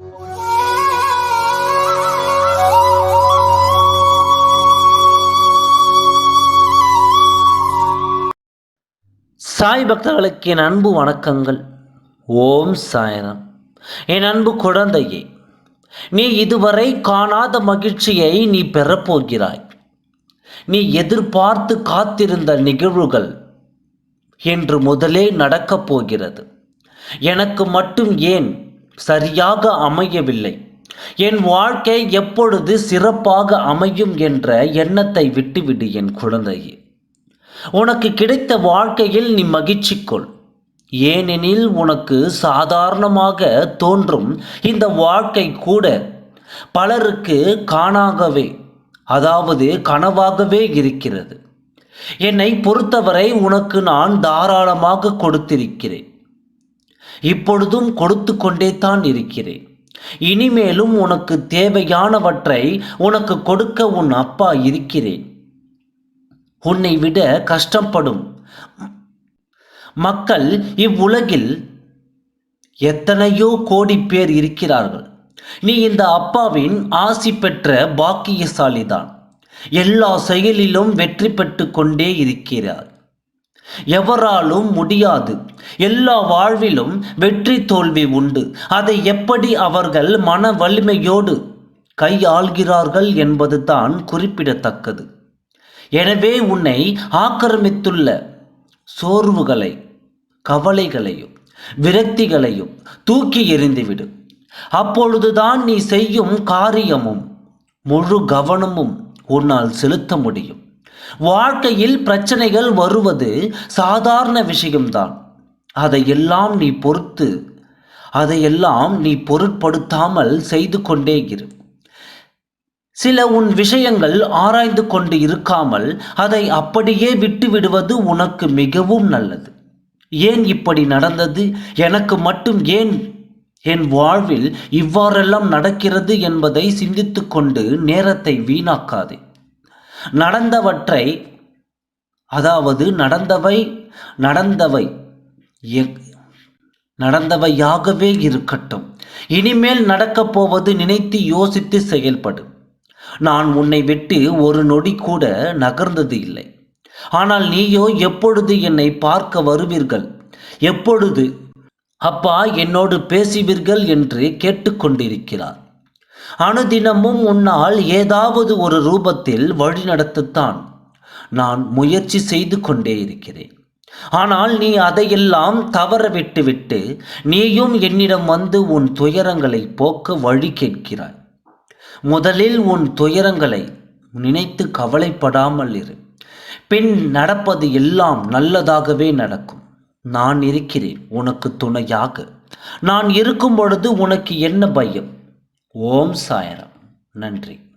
சாய் பக்தர்களுக்கு என் அன்பு வணக்கங்கள். ஓம் சாயனம். என் அன்பு குழந்தையே நீ இதுவரை காணாத மகிழ்ச்சியை நீ பெறப்போகிறாய். நீ எதிர்பார்த்து காத்திருந்த நிகழ்வுகள் என்று முதலே நடக்கப் போகிறது. எனக்கு மட்டும் ஏன் சரியாக அமையவில்லை. என் வாழ்க்கை எப்பொழுது சிறப்பாக அமையும் என்ற எண்ணத்தை விட்டுவிடு என் குழந்தையே. உனக்கு கிடைத்த வாழ்க்கையில் நீ மகிழ்ச்சி கொள் ஏனெனில் உனக்கு சாதாரணமாக தோன்றும் இந்த வாழ்க்கை கூட பலருக்கு காணாகவே அதாவது கனவாகவே இருக்கிறது. என்னை பொறுத்தவரை உனக்கு நான் தாராளமாக கொடுத்திருக்கிறேன். இப்பொழுதும் கொடுத்து கொண்டே தான் இருக்கிறேன். இனிமேலும் உனக்கு தேவையானவற்றை உனக்கு கொடுக்க உன் அப்பா இருக்கிறேன். உன்னை விட கஷ்டப்படும் மக்கள் இவ்வுலகில் எத்தனையோ கோடி பேர் இருக்கிறார்கள். நீ இந்த அப்பாவின் ஆசி பெற்ற பாக்கியசாலிதான். எல்லா செயலிலும் வெற்றி பெற்று கொண்டே இருக்கிறார் எவராலும் முடியாது. எல்லா வாழ்விலும் வெற்றி தோல்வி உண்டு. அதை எப்படி அவர்கள் மன வலிமையோடு கையாள்கிறார்கள் என்பதுதான் குறிப்பிடத்தக்கது. எனவே உன்னை ஆக்கிரமித்துள்ள சோர்வுகளை கவலைகளையும் விரக்திகளையும் தூக்கி எறிந்துவிடு. அப்பொழுதுதான் நீ செய்யும் காரியமும் முழு கவனமும் உன்னால் செலுத்த முடியும். வாழ்க்கையில் பிரச்சனைகள் வருவது சாதாரண விஷயம்தான். அதையெல்லாம் நீ பொறுத்து அதையெல்லாம் நீ பொருட்படுத்தாமல் செய்து கொண்டே இரு. சில உன் விஷயங்கள் ஆராய்ந்து கொண்டு இருக்காமல் அதை அப்படியே விட்டு விடுவது உனக்கு மிகவும் நல்லது. ஏன் இப்படி நடந்தது? எனக்கு மட்டும் ஏன்? என் வாழ்வில் இவ்வாறெல்லாம் நடக்கிறது என்பதை சிந்தித்து கொண்டு நேரத்தை வீணாக்காதே. நடந்தவற்றை அதாவது நடந்தவை நடந்தவை நடந்தவையாகவே இருக்கட்டும். இனிமேல் நடக்கப் போவது நினைத்து யோசித்து செயல்படு. நான் உன்னை விட்டு ஒரு நொடி கூட நகர்ந்தது இல்லை. ஆனால் நீயோ எப்பொழுது என்னை பார்க்க வருவீர்கள்? எப்பொழுது? அப்பா என்னோடு பேசுவீர்கள் என்று கேட்டுக்கொண்டிருக்கிறார். அனுதினமும் உன்னால் ஏதாவது ஒரு ரூபத்தில் வழிநடத்தத்தான் நான் முயற்சி செய்து கொண்டே இருக்கிறேன். ஆனால் நீ அதையெல்லாம் தவற விட்டுவிட்டு நீயும் என்னிடம் வந்து உன் துயரங்களை போக்க வழி கேட்கிறாய். முதலில் உன் துயரங்களை நினைத்து கவலைப்படாமல் இரு. பின் நடப்பது எல்லாம் நல்லதாகவே நடக்கும். நான் இருக்கிறேன் உனக்கு துணையாக. நான் இருக்கும் பொழுது உனக்கு என்ன பயம்? ஓம் சாயரம். நன்றி.